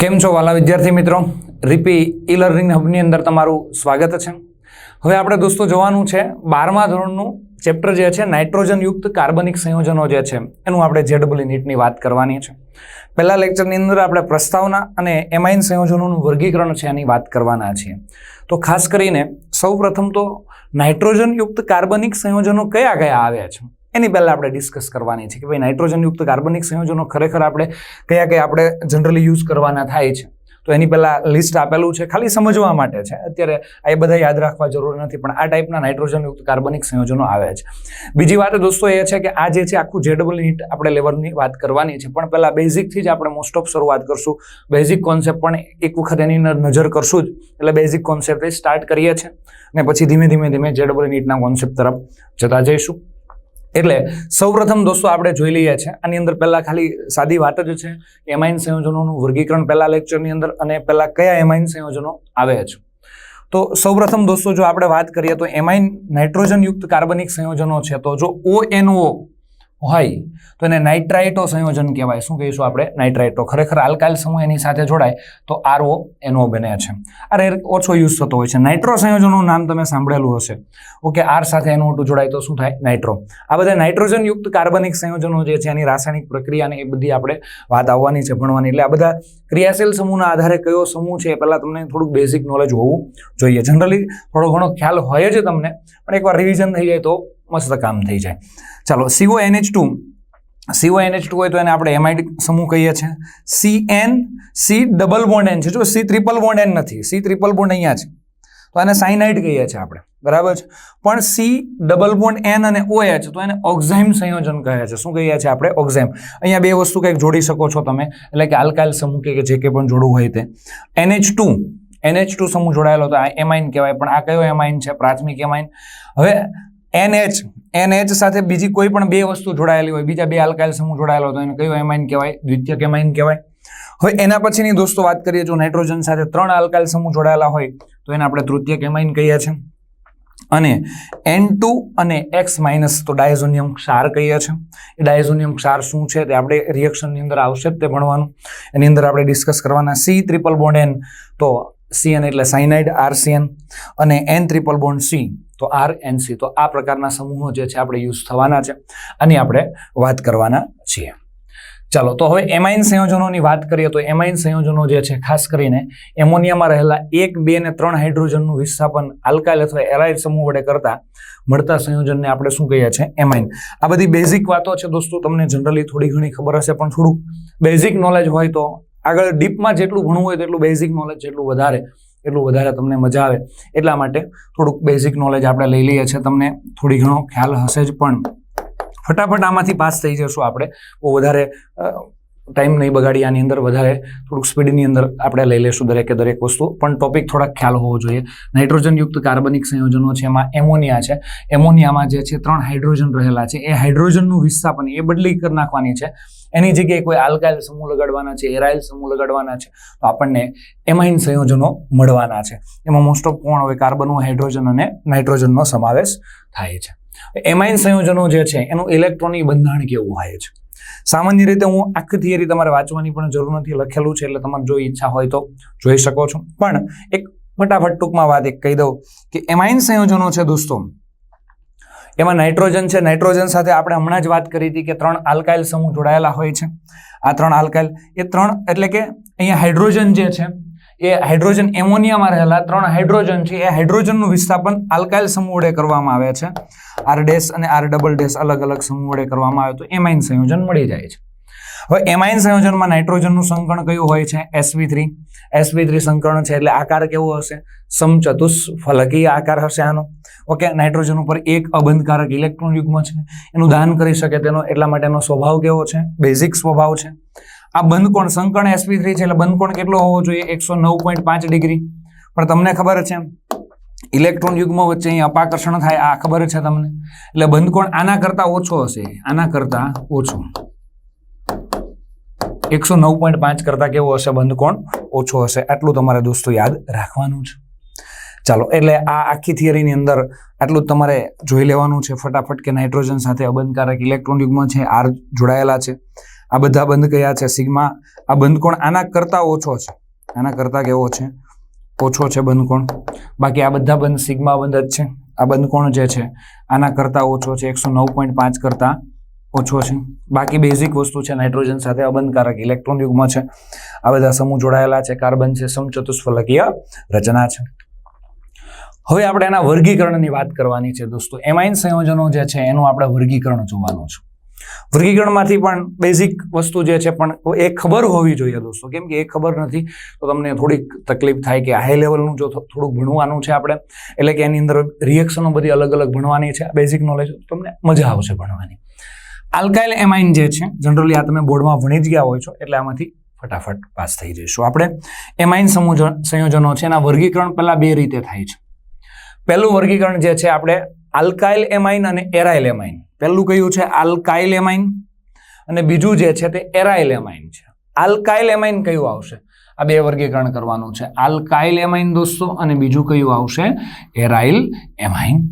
કેમ છો વાલા વિદ્યાર્થી મિત્રો? રીપી ઈ લર્નિંગ હબની અંદર તમારું સ્વાગત છે. હવે આપણે દોસ્તો જોવાનું છે બારમા ધોરણનું ચેપ્ટર જે છે નાઇટ્રોજન યુક્ત કાર્બનિક સંયોજનો જે છે એનું આપણે જેડબલી નીટની વાત કરવાની છે. પહેલા લેક્ચરની અંદર આપણે પ્રસ્તાવના અને એમાઇન સંયોજનોનું વર્ગીકરણ છે એની વાત કરવાના છીએ. તો ખાસ કરીને સૌપ્રથમ તો નાઇટ્રોજન યુક્ત કાર્બનિક સંયોજનો કયા કયા આવ્યા છે? એની પહેલાં આપણે ડિસ્કસ કરવાની છે કે ભાઈ નાઇટ્રોજનયુક્ત કાર્બનિક સંયોજનો ખરેખર આપણે કયા કયા આપણે જનરલી યુઝ કરવાના થાય છે. તો એની પહેલાં લિસ્ટ આપેલું છે, ખાલી સમજવા માટે છે. અત્યારે આ એ બધા યાદ રાખવા જરૂર નથી, પણ આ ટાઈપના નાઇટ્રોજનયુક્ત કાર્બનિક સંયોજનો આવે છે. બીજી વાત દોસ્તો એ છે કે આ જે છે, આખું જેડબલ નીટ આપણે લેવલની વાત કરવાની છે. પણ પહેલાં બેઝિકથી જ આપણે મોસ્ટ ઓફ શરૂઆત કરશું. બેઝિક કોન્સેપ્ટ પણ એક વખત એની નજર કરશું જ. એટલે બેઝિક કોન્સેપ્ટ સ્ટાર્ટ કરીએ છીએ અને પછી ધીમે ધીમે ધીમે જેડબલ નીટના કોન્સેપ્ટ તરફ જતા જઈશું. એટલે સૌપ્રથમ દોસ્તો આપણે જોઈ લઈએ છીએ, આની અંદર પહેલાં ખાલી સાદી વાત જ છે એમાઇન સંયોજનોનું વર્ગીકરણ પહેલાં લેક્ચરની અંદર અને પહેલાં કયા એમાઇન સંયોજનો આવે છે. તો સૌપ્રથમ દોસ્તો જો આપણે વાત કરીએ તો એમાઇન નાઇટ્રોજનયુક્ત કાર્બનિક સંયોજનો છે. તો જો ઓ એનઓ હોય. તો એને નાઇટ્રાઇટો સંયોજન કહેવાય. શું કહીશું આપણે? નાઇટ્રાઇટો ખરેખર આલ્કાઇલ સમૂહ એની સાથે જોડાય, તો આરઓ એનો બને છે. આ રેર ઓછો યુઝ થતો હોય છે. નાઇટ્રો સંયોજનનું નામ તમે સાંભળેલું હશે. ઓકે આર સાથે એનો ટુ જોડાય, તો શું થાય? નાઇટ્રો આ બધા નાઇટ્રોજન યુક્ત કાર્બનિક સંયોજનો જે છે, એની રાસાયણિક પ્રક્રિયાને એ બધી આપણે વાત આવવાની છે, ભણવાની. એટલે આ બધા ક્રિયાશીલ સમૂહના આધારે કયો સમૂહ છે એ પહેલાં તમને થોડુંક બેઝિક નોલેજ હોવું જોઈએ. જનરલી થોડો ઘણો ખ્યાલ હોય જ તમને, પણ એકવાર રિવિઝન થઈ જાય તો મસ્ત કામ થઈ જાય. ચાલો CO NH two CO NH two હોય તો એને આપણે એમાઇડ સમૂહ કહીએ છીએ? C N C double bond N છે. જો સી ટ્રિપલ બોન્ડ એન નથી સી ટ્રિપલ બોન્ડ અહીંયા છે. તો એને સાઇનાઇડ કહીએ છીએ આપણે. બરાબર છે? પણ સી ડબલ બોન્ડ એન અને ઓ એચ તો એને ઓક્ઝાઇમ સંયોજન કહે છે. શું કહીએ છીએ આપણે? ઓક્ઝાઇમ અહીંયા બે વસ્તુ કંઈક જોડી શકો છો તમે. એટલે કે આલ્કાઇલ સમૂહ કે જે કંઈ પણ જોડવું હોય તે. એનએચ ટુ એનએચ ટુ સમૂહ જોડાયેલો તો આ એમાઇન કહેવાય, પણ આ કયો એમાઇન છે? પ્રાથમિક એમાઇન હવે એનએચ એનએચ સાથે બીજી કોઈ પણ બે વસ્તુ જોડાયેલી હોય, બીજા બે આલ્કાઇલ સમૂહ જોડાયેલો તો એને કયો એમાઇન કહેવાય? દ્વિતીય કેમાઇન કહેવાય? હવે એના પછીની દોસ્તો વાત કરીએ, જો નાઇટ્રોજન સાથે ત્રણ આલ્કાઇલ સમૂહ જોડાયેલા હોય, તો એને આપણે તૃતીય કેમાઇન કહીએ છીએ. અને એન ટુ અને એક્સ માઇનસ તો ડાયઝોનિયમ ક્ષાર કહીએ છીએ. એ ડાયઝોનિયમ ક્ષાર શું છે? તે આપણે રિએક્શનની અંદર આવશે તે ભણવાનું. એની અંદર આપણે ડિસ્કસ કરવાના સી ટ્રિપલ બોન્ડ એન તો સીએન એટલે સાઇનાઇડ આરસીએન અને એન ટ્રિપલ બોન્ડ સી તો આર એનસી તો આ પ્રકારના સમૂહો જે છે આપણે યુઝ થવાના છે. આની આપણે વાત કરવાના છીએ. ચાલો, તો હવે એમાઇન સંયોજનોની વાત કરીએ તો એમાઇન સંયોજનો જે છે, ખાસ કરીને એમોનિયામાં રહેલા એક, બે ને ત્રણ હાઇડ્રોજનનું વિસ્થાપન આલ્કાઇલ અથવા એરાઇલ સમૂહ વડે કરતા મળતા સંયોજનને આપણે શું કહીએ છીએ? એમાઇન. આ બધી બેઝિક વાતો છે દોસ્તો, તમને જનરલી થોડી ઘણી ખબર હશે, પણ થોડુંક બેઝિક નોલેજ હોય તો આગળ ડીપમાં જેટલું ભણવું હોય તેટલું બેઝિક નોલેજ જેટલું વધારે એટલું વધારે તમને મજા આવે એટલા માટે થોડુંક બેઝિક નોલેજ આપણે લઈ લઈએ છીએ. તમને થોડી ઘણો ખ્યાલ હશે જ પણ ફટાફટ આમાંથી પાસ થઈ જશું આપણે. બહુ વધારે ટાઈમ નહીં બગાડી આની અંદર વધારે થોડુંક સ્પીડની અંદર આપણે લઈ લઈશું દરેકે દરેક વસ્તુ. પણ ટોપિક થોડાક ખ્યાલ હોવો જોઈએ. નાઇટ્રોજનયુક્ત કાર્બનિક સંયોજનો છે, એમાં એમોનિયા છે. એમોનિયામાં જે છે, ત્રણ હાઇડ્રોજન રહેલા છે. એ હાઇડ્રોજનનું વિસ્થાપન એ બદલી કરી નાખવાની છે. એની જગ્યાએ કોઈ આલ્કાઇલ સમૂહ લગાડવાના છે એરાઇલ સમૂહ લગાડવાના છે, તો આપણને એમાઇન સંયોજનો મળવાના છે. એમાં મોસ્ટ ઓફ કોણ હોય? કાર્બન હાઇડ્રોજન અને નાઇટ્રોજનનો સમાવેશ થાય છે. એમાઇન સંયોજનો જે છે, એનું ઇલેક્ટ્રોનિક બંધારણ કેવું હોય છે? સામાન્ય રીતે હું આખી થિયરી તમારે વાંચવાની પણ જરૂર નથી, લખેલું છે એટલે તમારે જો ઈચ્છા હોય તો જોઈ શકો છો. પણ એક ફટાફટ ટૂંકમાં વાત એક કહી દઉં કે એમાઇન સંયોજનો છે દોસ્તો. એમાં નાઇટ્રોજન છે, નાઇટ્રોજન સાથે આપણે હમણાં જ વાત કરી હતી કે ત્રણ આલ્કાઇલ સમૂહ જોડાયેલા હોય છે. આ ત્રણ આલ્કાઇલ, એ ત્રણ એટલે કે અહીંયા હાઇડ્રોજન જે છે એ હાઇડ્રોજન એમોનિયામાં રહેલા ત્રણ હાઇડ્રોજન છે, એ હાઇડ્રોજનનું વિસ્થાપન આલ્કાઇલ સમૂહ વડે કરવામાં આવે છે. આર ડેશ અને આર ડબલ ડેશ અલગ અલગ સમૂહ વડે કરવામાં આવે તો એમાઇન સંયોજન મળી જાય છે. હવે એમાઇન સંયોજનમાં નાઇટ્રોજનનું સંકરણ કયું હોય છે? એસવી થ્રી એસવી થ્રી સંકરણ છે એટલે આકાર કેવો હશે? સમચતુષ ફલકીય આકાર હશે આનો. ઓકે, નાઇટ્રોજન ઉપર એક અબંધકારક ઇલેક્ટ્રોન યુગ્મ છે. એનું દાન કરી શકે તેનો એટલા માટેનો સ્વભાવ કેવો છે? બેઝિક સ્વભાવ છે. આ બંધકોણ સંકર્ણ એસપી થ્રી છે એટલે બંધકોણ કેટલો હોવો જોઈએ? એકસો નવ પોઈન્ટ પાંચ ડિગ્રી. પણ તમને ખબર છે ઇલેક્ટ્રોન યુગ્મ વચ્ચે અહીં અપાકર્ષણ થાય, આ ખબર છે તમને? એટલે બંધકોણ આના કરતાં ઓછો હશે, આના કરતાં ઓછો. એકસો નવ પોઈન્ટ પાંચ કરતાં કેવો હશે? બંધકોણ ઓછો હશે. આટલું તમારે દોસ્તો યાદ રાખવાનું છે. ચાલો, એટલે આ આખી થિયરીની અંદર આટલું તમારે જોઈ લેવાનું છે. ફટાફટ કે નાઇટ્રોજન સાથે અબંધકારક ઇલેક્ટ્રોન યુગ્મ છે આર જોડાયેલા છે. આ બધા બંધ કયા છે? સિગ્મા. આ બંધકોણ આના કરતાં ઓછો છે. આના કરતાં કેવો છે? ઓછો છે બંધકોણ. બાકી આ બધા બંધ સિગ્મા બંધ જ છે. આ બંધકોણ જે છે, આના કરતાં ઓછો છે. એકસો નવ પોઈન્ટ પાંચ કરતાં ઓછો છે. બાકી બેઝિક વસ્તુ છે નાઇટ્રોજન સાથે અબંધકારક ઇલેક્ટ્રોન યુગમાં છે. આ બધા સમૂહ જોડાયેલા છે. કાર્બન છે, સમચતુષ્ફલકીય રચના છે. હવે આપણે એના વર્ગીકરણની વાત કરવાની છે દોસ્તો. એમાઇન સંયોજનો જે છે, એનું આપણે વર્ગીકરણ જોવાનું છે. વર્ગીકરણમાંથી પણ બેઝિક વસ્તુ જે છે પણ એ ખબર હોવી જોઈએ દોસ્તો. કેમ કે એ ખબર નથી, તો તમને થોડીક તકલીફ થાય કે હાઈ લેવલનું જો થોડુંક ભણવાનું છે આપણે, એટલે કે એની અંદર રિએક્શનો બધી અલગ અલગ ભણવાની છે બેઝિક નોલેજ તમને મજા આવશે ભણવાની. આલ્કાઇલ એમાઇન જે છે જનરલી આ તમે બોર્ડમાં ભણી જ ગયા હોય છો, એટલે આમાંથી ફટાફટ પાસ થઈ જઈશું આપણે. એમાઇન સંયોજનો છે, એના વર્ગીકરણ પહેલાં બે રીતે થાય છે. પહેલું વર્ગીકરણ જે છે આપણે આલ્કાઇલ એમાઇન અને એરાઇલ એમાઇન. પહેલું કયું છે? Alkyl amine. અને બીજું જે છે તે એરાઇલ એમાઇન છે. આલ્કાઇલ એમાઇન કયું આવશે? આ બે વર્ગીકરણ કરવાનું છે. આલ્કાઇલ એમાઇન દોસ્તો, અને બીજું કયું આવશે? Aryl amine.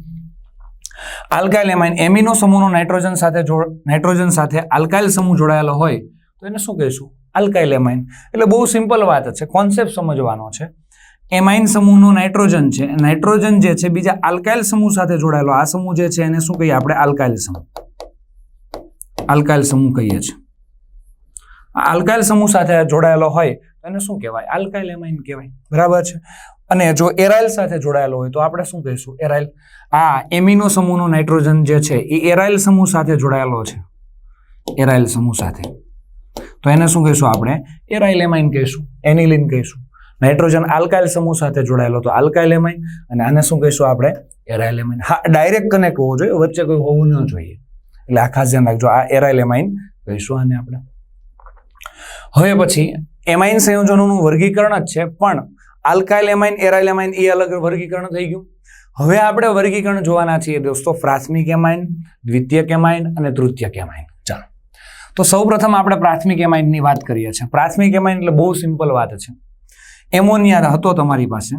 Alkyl amine amino સમૂહનો નાઇટ્રોજન સાથે નાઇટ્રોજન સાથે આલ્કાઇલ સમૂહ જોડાયેલો હોય, તો એને શું કહીશું? Alkyl amine. એટલે બહુ સિમ્પલ વાત છે. કોન્સેપ્ટ સમજવાનો છે. એમાઇન સમૂહનો નાઇટ્રોજન છે. નાઇટ્રોજન જે છે, બીજા આલ્કાઇલ સમૂહ સાથે જોડાયેલો. આ સમૂહ જે છે, એને શું કહીએ આપણે? આલ્કાઇલ સમૂહ. આલ્કાઇલ સમૂહ કહીએ છીએ. આલ્કાઇલ સમૂહ સાથે જોડાયેલો હોય, તો એને શું કહેવાય? આલ્કાઇલ એમાઇન કહેવાય. બરાબર છે? અને જો એરાઇલ સાથે જોડાયેલો હોય, તો આપણે શું કહીશું? એરાઇલ. આ એમિનો સમૂહનો નાઇટ્રોજન જે છે, એ એરાઇલ સમૂહ સાથે જોડાયેલો છે. એરાઇલ સમૂહ સાથે. તો એને શું કહીશું આપણે? એરાઇલ એમાઇન કહીશું. એનિલિન કહીશું. નાઇટ્રોજન આલ્કાઇલ સમૂહ સાથે જોડાયેલો તો આલ્કાઇલ એમાઇન અને આને શું કહીશું આપણે? Aryl amine. હા, ડાયરેક્ટ કનેક્ટ હોવો જોઈએ, વચ્ચે કોઈ હોવું ન જોઈએ. એટલે આ ખાસ ધ્યાન રાખજો, આ એરાઇલ એમાઇન કહીશું આને આપણે. હવે પછી, એમાઇન સંયોજનોનું વર્ગીકરણ જ છે, પણ આલ્કાઇલ એમાઇન, એરાઇલ એમાઇન, એ અલગ વર્ગીકરણ થઈ ગયું. હવે આપણે વર્ગીકરણ જોવાના છીએ દોસ્તો, પ્રાથમિક એમાઇન દ્વિતીય કેમાઇન અને તૃતીય કેમાઇન ચાલો. તો સૌપ્રથમ આપણે પ્રાથમિક એમાઇનની વાત કરીએ છીએ. પ્રાથમિક એમાઇન એટલે બહુ સિમ્પલ વાત છે. એમોનિયા હતો તમારી પાસે.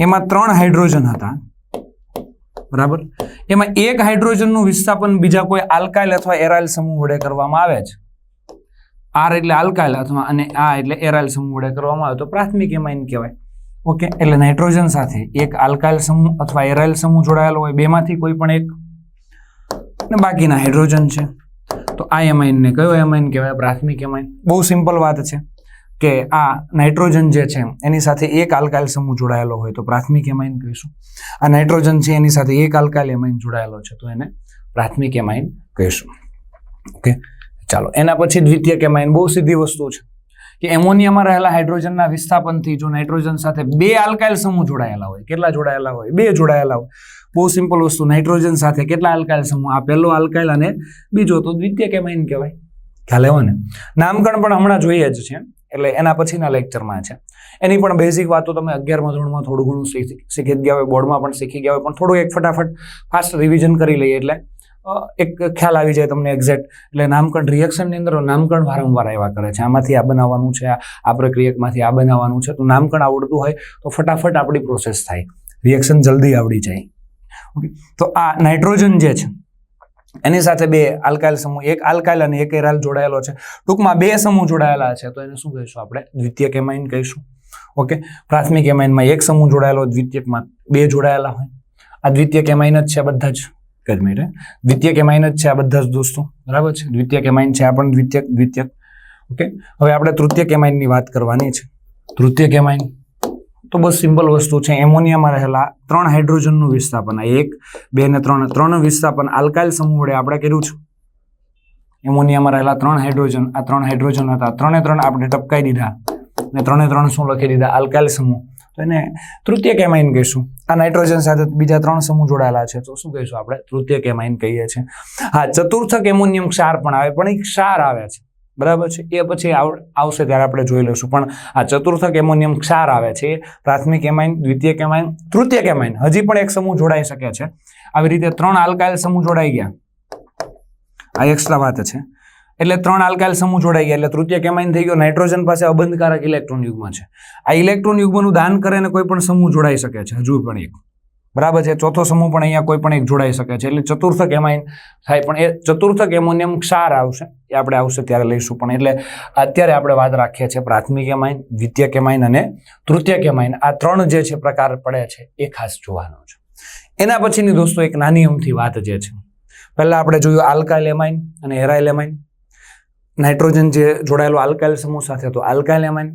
એમાં ત્રણ હાઇડ્રોજન હતા. બરાબર? એમાં એક હાઇડ્રોજનનું વિસ્થાપન બીજા કોઈ આલ્કાઇલ અથવા એરાઇલ સમૂહ વડે કરવામાં આવે છે. આર એટલે આલ્કાઇલ અથવા અને આ એટલે એરાઇલ સમૂહ વડે કરવામાં આવે. તો પ્રાથમિક એમાઇન કહેવાય. ઓકે, એટલે નાઇટ્રોજન સાથે એક આલ્કાઇલ સમૂહ અથવા એરાઇલ સમૂહ જોડાયેલો હોય. બેમાંથી કોઈ પણ એક. અને બાકીના હાઇડ્રોજન છે. તો આ એમાઇનને કયો એમાઇન કહેવાય? પ્રાથમિક એમાઇન બહુ સિમ્પલ વાત છે. કે આ નાઇટ્રોજન જે છે, એની સાથે એક આલ્કાઇલ સમૂહ જોડાયેલો હોય તો પ્રાથમિક એમાઇન કહીશું. આ નાઇટ્રોજન છે, એની સાથે એક આલ્કાઇલ એમાઇન જોડાયેલો છે, તો એને પ્રાથમિક એમાઇન કહીશું. ઓકે, ચાલો. એના પછી દ્વિતીયક એમાઇન, બહુ સીધી વસ્તુ છે કે એમોનિયામાં રહેલા હાઇડ્રોજનના વિસ્થાપનથી જો નાઇટ્રોજન સાથે બે આલ્કાઇલ સમૂહ જોડાયેલા હોય, કેટલા જોડાયેલા હોય? બે જોડાયેલા હોય. બહુ સિમ્પલ વસ્તુ, નાઇટ્રોજન સાથે કેટલા આલ્કાઇલ સમૂહ? આ પહેલો આલ્કાઇલ અને બીજો, તો દ્વિતીયક એમાઇન કહેવાય. ખ્યાલ આવ્યો ને? નામકરણ પણ હમણાં જોઈએ જ છે. એટલે એના પછીના લેક્ચરમાં છે. એની પણ બેઝિક વાતો તમે અગિયારમાં ધોરણમાં થોડું ઘણું શીખી ગયા હોય, બોર્ડમાં પણ શીખી ગયા હોય, પણ થોડું એક ફટાફટ ફાસ્ટ રિવિઝન કરી લઈએ એટલે એક ખ્યાલ આવી જાય તમને એક્ઝેક્ટ એટલે નામકરણ રિએક્શનની અંદર નામકરણ વારંવાર આવ્યા કરે છે. આમાંથી આ બનાવવાનું છે, આ પ્રક્રિયકમાંથી આ બનાવવાનું છે. તો નામકરણ આવડતું હોય તો ફટાફટ આપણી પ્રોસેસ થાય. રિએક્શન જલ્દી આવડી જાય. ઓકે તો આ નાઇટ્રોજન જે છે એની સાથે બે આલ્કાઇલ સમૂહ, એક આલ્કાઇલ અને એક એરાઇલ જોડાયેલો છે. ટૂંકમાં બે સમૂહ જોડાયેલા છે, તો એને શું કહીશું આપણે? દ્વિતીય કેમાઇન કહીશું. ઓકે? પ્રાથમિક એમાઇનમાં એક સમૂહ જોડાયેલો, દ્વિતીયકમાં બે જોડાયેલા હોય. આ દ્વિતીય એમાઇન જ છે બધા જ. એક જ કેમાઇન. જ છે આ બધા જ દોસ્તો. બરાબર છે? દ્વિતીય કેમાઇન છે આ પણ દ્વિતીય દ્વિતીય ઓકે? હવે આપણે તૃતીય કેમાઇનની વાત કરવાની છે. તૃતીય એમાઇન. તો બસ સિમ્પલ વસ્તુ છે. એમોનિયામાં રહેલા ત્રણ હાઇડ્રોજનનું વિસ્થાપન. આ એક, બે ને ત્રણ. ત્રણ વિસ્થાપન આલ્કાઇલ સમૂહ વડે આપણે કર્યું છે. એમોનિયામાં રહેલા ત્રણ હાઇડ્રોજન, આ ત્રણ હાઇડ્રોજન હતા. ત્રણે ત્રણ આપણે ટપકાઈ દીધા ને ત્રણે ત્રણ શું લખી દીધા? આલ્કાઇલ સમૂહ. તો એને તૃતીય કેમાઇન કહીશું. આ નાઇટ્રોજન સાથે બીજા ત્રણ સમૂહ જોડાયેલા છે. તો શું કહીશું આપણે? તૃતીય એમાઇન કહીએ છીએ. હા, ચતુર્થક એમોનિયમ ક્ષાર પણ આવે, પણ એક ક્ષાર આવે છે. બરાબર છે? એ પછી આવ- આવશે ત્યારે આપણે જોઈ લઈશું. પણ આ ચતુર્થક એમોનિયમ ક્ષાર આવે છે, પ્રાથમિક એમાઇન દ્વિતીય એમાઇન તૃતીય કેમાઇન હજી પણ એક સમૂહ જોડાઈ શકે છે. આવી રીતે ત્રણ આલ્કાઇલ સમૂહ જોડાઈ ગયા. આ એક્સ્ટ્રા વાત છે. એટલે ત્રણ આલ્કાઇલ સમૂહ જોડાઈ ગયા. એટલે તૃતીય કેમાઇન થઈ ગયો. નાઇટ્રોજન પાસે અબંધકારક ઇલેક્ટ્રોન યુગમાં છે. આ ઇલેક્ટ્રોન યુગ્મનું દાન કરે ને કોઈ પણ સમૂહ જોડાઈ શકે છે. હજુ પણ એક. બરાબર છે? ચોથો સમૂહ પણ અહીંયા કોઈ પણ એક જોડાઈ શકે છે. એટલે ચતુર્થક એમાઇન થાય. પણ એ ચતુર્થક એમોનિયમ ક્ષાર આવશે. એ આપણે આવશે ત્યારે લઈશું. પણ એટલે અત્યારે આપણે વાત રાખીએ છીએ પ્રાથમિક એમાઇન દ્વિતીય એમાઇન અને તૃતીય કેમાઇન આ ત્રણ જે છે પ્રકાર પડે છે એ ખાસ જોવાનો છે. એના પછીની દોસ્તો એક નાની અમથી વાત જે છે. પહેલાં આપણે જોયું આલ્કાઇલ એમાઇન અને એરાઇલ એમાઇન. નાઇટ્રોજન જે જોડાયેલો આલ્કાઇલ સમૂહ સાથે, તો આલ્કાઇલ એમાઇન.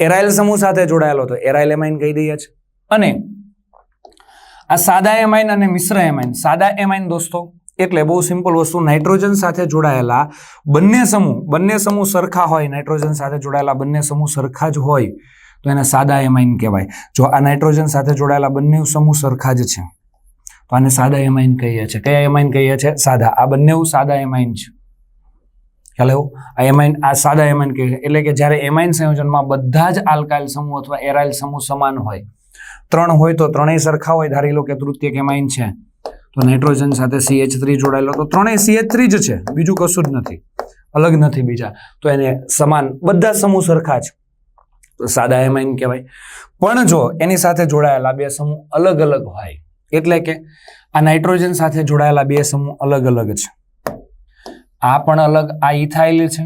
એરાઇલ સમૂહ સાથે જોડાયેલો હતો એરાઇલ એમાઇન કહી દઈએ છે અને આ સાદા એમાઇન અને મિશ્ર એમાઇન. સાદા એમાઇન દોસ્તો, એટલે બહુ સિમ્પલ વસ્તુ નાઇટ્રોજન સાથે જોડાયેલા બંને સમૂહ બંને સમૂહ સરખા હોય નાઇટ્રોજન સાથે જોડાયેલા બંને સમૂહ સરખા જ હોય, તો એને સાદા એમાઇન કહેવાય. જો આ નાઇટ્રોજન સાથે જોડાયેલા બંને સમૂહ સરખા જ છે, તો આને સાદા એમાઇન કહીએ છીએ. કયા એમાઇન કહીએ છીએ? સાદા. આ બંને સાદા એમાઇન છે. ખ્યાલ આવ્યો? આ એમાઇન, આ સાદા એમાઇન કહીએ એટલે કે જ્યારે એમાઇન સંયોજનમાં બધા જ આલ્કાઇલ સમૂહ અથવા એરાઇલ સમૂહ સમાન હોય ત્રણ હોય તો ત્રણેય સરખા હોય, ધારી લો કે તૃતીય કેમાઇન છે. તો નાઇટ્રોજન સાથે સીએચ થ્રી જોડાયેલો, તો ત્રણેય સીએચ થ્રી જ છે. બીજું કશું જ નથી. અલગ નથી બીજા. તો એને સમાન, બધા સમૂહ સરખા છે. તો સાદા એમાઇન કહેવાય. પણ જો એની સાથે જોડાયેલા બે સમૂહ અલગ અલગ હોય, એટલે કે આ નાઇટ્રોજન સાથે જોડાયેલા બે સમૂહ અલગ અલગ છે. આ પણ અલગ, આ ઇથાઇલ છે.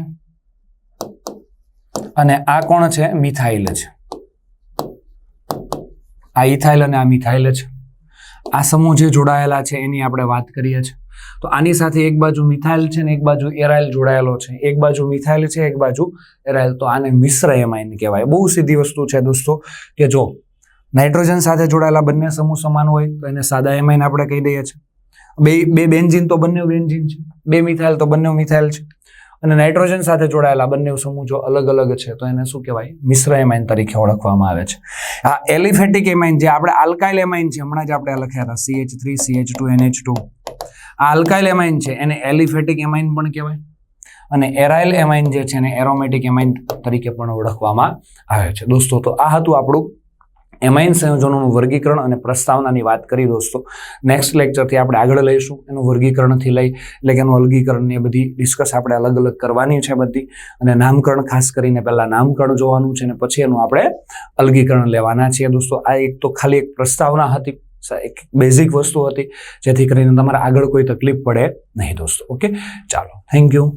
અને આ કોણ છે? મિથાઇલ છે. આ ઇથાઇલ અને આ મિથાઇલ છે આ સમૂહ જે જોડાયેલા છે એની આપણે વાત કરીએ છીએ. તો આની સાથે એક બાજુ મિથાઇલ છે ને એક બાજુ એરાઇલ જોડાયેલો છે. એક બાજુ મિથાઇલ છે, એક બાજુ એરાઇલ. તો આને મિશ્ર એમાઇન કહેવાય. બહુ સીધી વસ્તુ છે દોસ્તો કે જો નાઇટ્રોજન સાથે જોડાયેલા બંને સમૂહ સમાન હોય તો એને સાદા એમાઇન આપણે કહી દઈએ છીએ. બે બે બેન્ઝિન તો બંને બેન્ઝિન છે. બે મિથાઇલ તો બંને મિથાઇલ છે. અને નાઇટ્રોજન સાથે જોડાયેલા બંને સમૂહ જો અલગ અલગ છે, તો એને શું કહેવાય? મિશ્ર એમાઇન તરીકે ઓળખવામાં આવે છે. આ એલિફેટિક એમાઇન જે આપણે આલ્કાઇલ એમાઇન છે, હમણાં જ આપણે લખ્યા હતા CH three CH two NH two આ આલ્કાઇલ એમાઇન છે, એને એલિફેટિક એમાઇન પણ કહેવાય અને એરાઇલ એમાઇન જે છે, એને એરોમેટિક એમાઇન તરીકે પણ ઓળખવામાં આવે છે. દોસ્તો, તો આ હતું આપણું એમાઇન સંયોજનોનું વર્ગીકરણ અને પ્રસ્તાવનાની વાત કરી દોસ્તો. નેક્સ્ટ લેક્ચરથી આપણે આગળ લઈશું. એનું વર્ગીકરણથી લઈ, એટલે કે એનું અલગીકરણની બધી ડિસ્કસ આપણે અલગ અલગ કરવાની છે બધી. અને નામકરણ ખાસ કરીને પહેલાં નામકરણ જોવાનું છે અને પછી એનું આપણે અલગીકરણ લેવાના છીએ દોસ્તો. આ એક તો ખાલી એક પ્રસ્તાવના હતી એક બેઝિક વસ્તુ હતી, જેથી કરીને તમારે આગળ કોઈ તકલીફ પડે નહીં દોસ્તો. ઓકે? ચાલો થેન્ક યુ